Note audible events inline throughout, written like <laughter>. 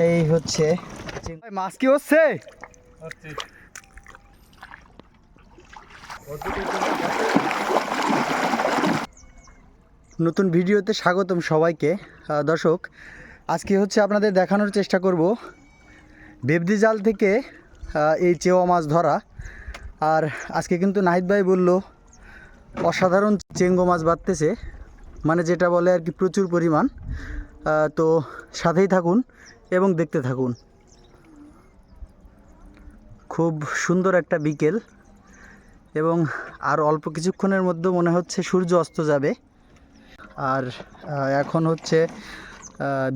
এই হচ্ছে মাছ কি হচ্ছে? নতুন ভিডিওতে স্বাগতম সবাইকে। দর্শক আজকে হচ্ছে আপনাদের দেখানোর চেষ্টা করব বেবদি জাল থেকে এই চেওয়া মাছ ধরা। আর আজকে কিন্তু নাহিদ ভাই বলল অসাধারণ চেঙ্গো মাছ বাড়তেছে। মানে যেটা বলে আর কি প্রচুর পরিমাণ। তো সাথেই থাকুন। এবং দেখতে থাকুন। খুব সুন্দর একটা বিকেল এবং আর অল্প কিছুক্ষণের মধ্যে মনে হচ্ছে সূর্য অস্ত যাবে। আর এখন হচ্ছে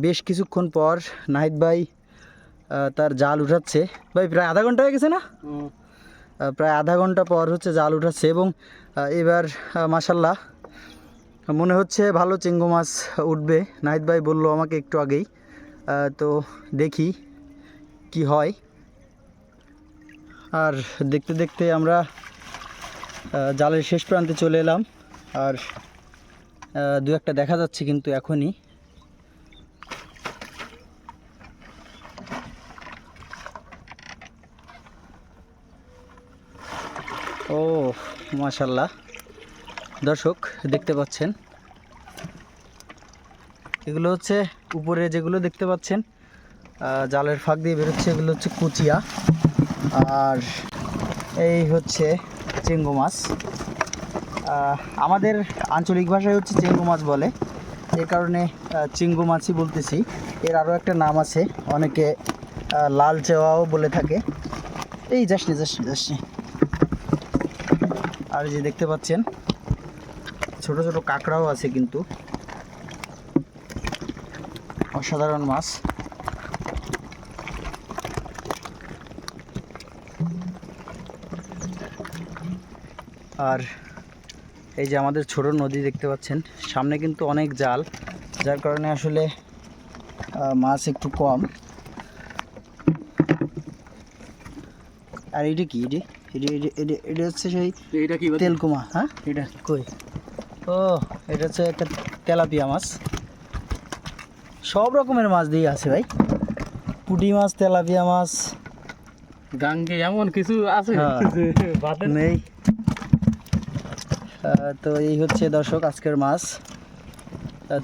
বেশ কিছুক্ষণ পর নাহিদ ভাই তার জাল উঠাচ্ছে। ভাই প্রায় আধা ঘণ্টা হয়ে গেছে না? প্রায় আধা ঘণ্টা পর হচ্ছে জাল উঠাচ্ছে এবং এবার মাসাল্লাহ মনে হচ্ছে ভালো চিংড়ো মাছ উঠবে। নাহিদ ভাই বলল আমাকে একটু আগেই তো দেখি কি হয়। আর দেখতে দেখতে আমরা জালের শেষ প্রান্তে চলে এলাম। আর দু একটা দেখা যাচ্ছে কিন্তু এখনই। ও, মাশাল্লাহ। দর্শক, দেখতে পাচ্ছেন। এগুলো হচ্ছে উপরে যেগুলো দেখতে পাচ্ছেন জালের ফাঁক দিয়ে বেরোচ্ছে, এগুলো হচ্ছে কুচিয়া। আর এই হচ্ছে চেঙ্গো মাছ। আমাদের আঞ্চলিক ভাষায় হচ্ছে চেঙ্গো মাছ বলে। এই কারণে চিঙ্গু মাছই বলতেছি। এর আরও একটা নাম আছে, অনেকে লাল চেওয়াও বলে থাকে। এই যাসনি যাসনি যাসনি আর যে দেখতে পাচ্ছেন, ছোট ছোট কাঁকড়াও আছে কিন্তু। অসাধারণ মাছ। আর এই যে আমাদের ছোট নদী দেখতে পাচ্ছেন সামনে কিন্তু অনেক জাল যার কারণে আসলে মাছ একটু কম। আর এটা কি? এটি এটি হচ্ছে সেই এটা কি তেলকুমা হ্যাঁ? এটা। কই? ও এটা হচ্ছে একটা তেলাপিয়া মাছ। সব রকমের মাছ দিয়ে আছে ভাই। পুঁটি মাছ তেলাপিয়া মাছ। গাঙ্গে এমন কিছু আছে? হ্যাঁ। <laughs> নেই। তো এই হচ্ছে দর্শক আজকের মাছ।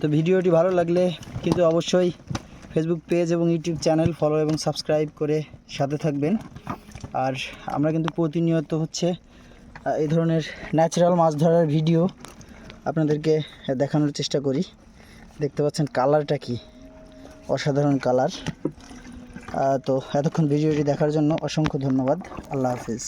তো ভিডিওটি ভালো লাগলে কিন্তু অবশ্যই ফেসবুক পেজ এবং ইউটিউব চ্যানেল ফলো এবং সাবস্ক্রাইব করে সাথে থাকবেন। আর আমরা কিন্তু প্রতিনিয়ত হচ্ছে এই ধরনের ন্যাচারাল মাছ ধরার ভিডিও আপনাদেরকে দেখানোর চেষ্টা করি। দেখতে পাচ্ছেন কালারটা কি? অসাধারণ কালার। তো এতক্ষণ ভিডিওটি দেখার জন্য অসংখ্য ধন্যবাদ। আল্লাহ হাফিজ।